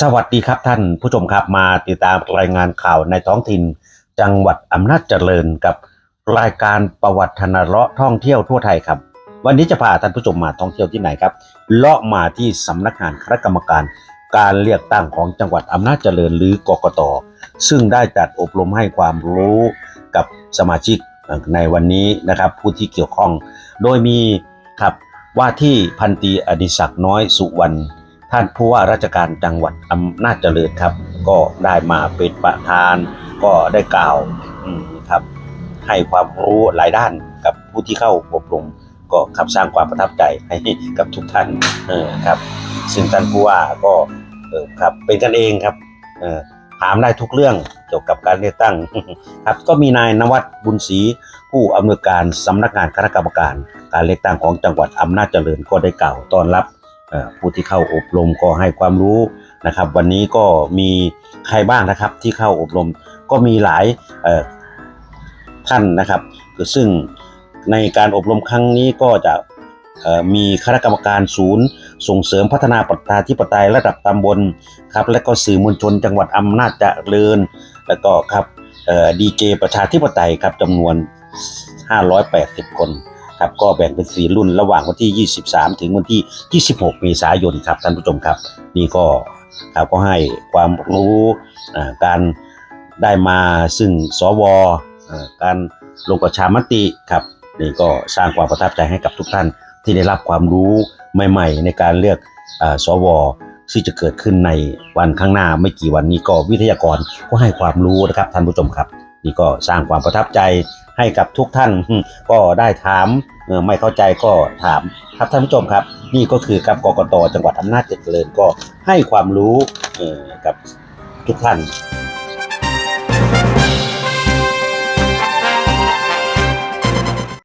สวัสดีครับท่านผู้ชมครับมาติดตามรายงานข่าวในท้องถิ่น จังหวัดอำนาจเจริญกับรายการประวัติธนเลาะท่องเที่ยวทั่วไทยครับ วันนี้จะพาท่านผู้ชมมาท่องเที่ยวที่ไหนครับเลาะมาที่สำนักงานคณะกรรมการ การเลือกตั้งของจังหวัดอำนาจเจริญหรือกกตซึ่งได้จัดอบรมให้ความรู้กับสมาชิกในวันนี้นะครับผู้ที่เกี่ยวข้อง โดยมีครับว่าที่พันตีอดิศักดิ์น้อยสุวรรณ ท่านผู้ว่าราชการจังหวัดอำนาจเจริญครับ ก็ได้มาเป็นประธาน ก็ได้กล่าวครับ ให้ความรู้หลายด้านกับผู้ที่เข้าอบรมก็ขับสร้างความประทับใจให้กับทุกท่านเออครับ ซึ่งท่านผู้ว่าก็เออครับเป็นกันเองครับเออถามได้ทุกเรื่องเกี่ยวกับการเลือกตั้งครับก็มีนายนวัดบุญศรีผู้อำนวยการสำนักงานคณะกรรมการ การเลือกตั้งของจังหวัดอำนาจเจริญก็ได้กล่าวต้อนรับ ผู้ที่เข้าอบรมก็ให้ความรู้นะครับ วันนี้ก็มีใครบ้างนะครับที่เข้าอบรมก็มีหลายท่านนะครับคือซึ่งในการอบรมครั้งนี้ก็จะมีคณะกรรมการศูนย์ ส่งเสริมพัฒนาประชาธิปไตยระดับตำบลครับ และก็สื่อมวลชนจังหวัดอำนาจเจริญ แล้วก็ครับดีเจประชาธิปไตยครับจำนวน 580 คน ครับก็แบ่งเป็นสีรุ่นระหว่างวันที่ 23 ถึงวันที่ 26 เมษายนครับท่านผู้ชมครับ นี่ก็ครับก็ให้ความรู้การได้มาซึ่งสวอการลงประชามติครับนี่ก็สร้างความประทับใจให้กับทุกท่านที่ได้รับความรู้ใหม่ ๆ ในการเลือกอาสวที่จะเกิดขึ้นในวันข้างหน้าไม่กี่วันนี้ก็วิทยากรก็ให้ความรู้นะครับท่านผู้ชมครับ นี่ก็สร้างความประทับใจ ให้กับทุกท่านก็ได้ถามเออไม่เข้าใจก็ถามครับท่านผู้ชมครับ นี่ก็คือกับกกตจังหวัดอำนาจเจริญก็ให้ความรู้เออกับทุกท่าน